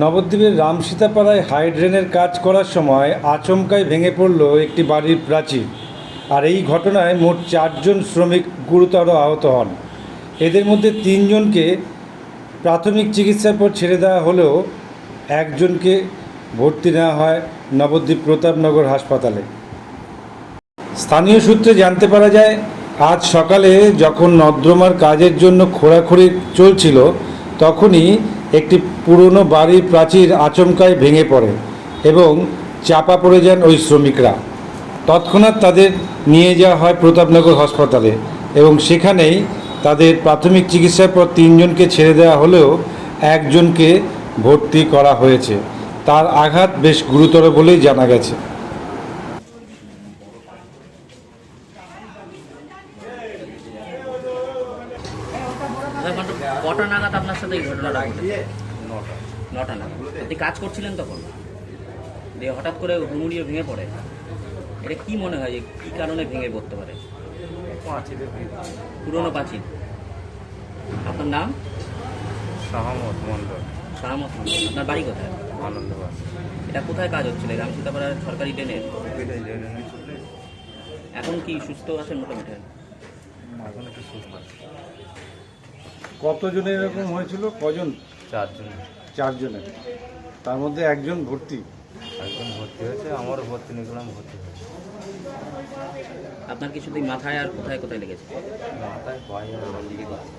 নবদ্বীপের রামসীতাপাড়ায় হাই ড্রেনের কাজ করার সময় আচমকায় ভেঙে পড়ল একটি বাড়ির প্রাচীর আর এই ঘটনায় মোট চারজন শ্রমিক গুরুতর আহত হন। এদের মধ্যে তিনজনকে প্রাথমিক চিকিৎসার পর ছেড়ে দেওয়া হলেও একজনকে ভর্তি নেওয়া হয় নবদ্বীপ প্রতাপনগর হাসপাতালে। স্থানীয় সূত্রে জানতে পারা যায়, আজ সকালে যখন নর্দ্রমার কাজের জন্য খোঁড়াখুড়ি চলছিল, তখনই একটি পুরনো বাড়ির প্রাচীর আচমকায় ভেঙে পড়ে এবং চাপা পড়ে যান ওই শ্রমিকরা। তৎক্ষণাৎ তাদের নিয়ে যাওয়া হয় প্রতাপনগর হাসপাতালে এবং সেখানেই তাদের প্রাথমিক চিকিৎসার পর তিনজনকে ছেড়ে দেওয়া হলেও একজনকে ভর্তি করা হয়েছে। তার আঘাত বেশ গুরুতর বলেই জানা গেছে। কটা- নাগাদ আপনার সাথে এই ঘটনাটা ঘটেছে? নটা। নাগাদ। আপনি কাজ করছিলেন তখন? দিয়ে হঠাৎ করে হুমুড়িয়ে ভেঙে পড়ে। এটা কি মনে হয় যে কি কারণে ভেঙে পড়তে পারে? পুরনো প্রাচীর আপনার নাম? সহমত মণ্ডল। সাহামত মন্ডল আপনার বাড়ি কোথায়? আনন্দবাস এটা কোথায় কাজ হচ্ছিল? রাম সীতাপাড়ার সরকারি ট্রেনে। এখন কি সুস্থ আছেন মোটামুটি? এখন একটু সুস্থ কতজনের এরকম হয়েছিল? কজন? চারজন। চারজনের। তার মধ্যে একজন ভর্তি। একজন ভর্তি হয়েছে আমারও ভর্তি নিয়েছিলাম ভর্তি হয়েছে। আপনার কিছুদিন মাথায় আর কোথায় কোথায় লেগেছে? মাথায় ভয় লিখে দিচ্ছে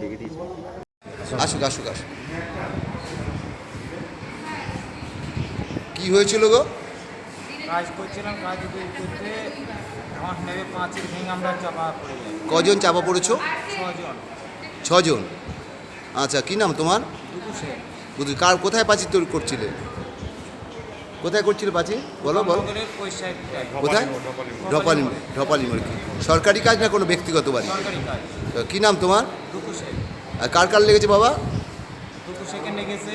লিখে দিয়েছে। আসুক আসুক আসুক। কি হয়েছিল গো? কাজ করছিলাম কাজ করতে করতে নেবে পাঁচের ভেঙে আমরা চাপা পড়ে যাই। কজন চাপা পড়েছো? ছজন। ছজন। আচ্ছা কি নাম তোমার? কার কোথায় পাচি তৈরি করছিলে? কোথায় করছিলে পাচি? বলো বলো। কোথায়? ঢপালি ঢপালি কি? সরকারি কাজ না কোনো ব্যক্তিগত বাড়ি? কি নাম তোমার? আর কার কার লেগেছে বাবা? লেগেছে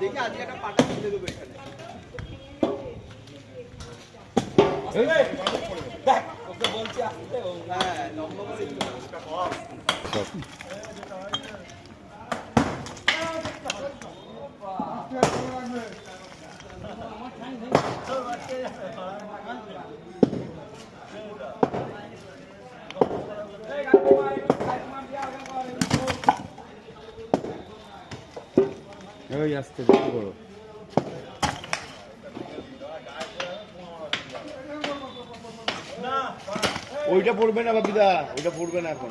দেখে আজকে একটা পাটা খুলে দেবো এখানে। হ্যাঁ লম্বা করে ওই আসতে করো ওইটা পড়বে না বাপিদা ওইটা পড়বে না এখন।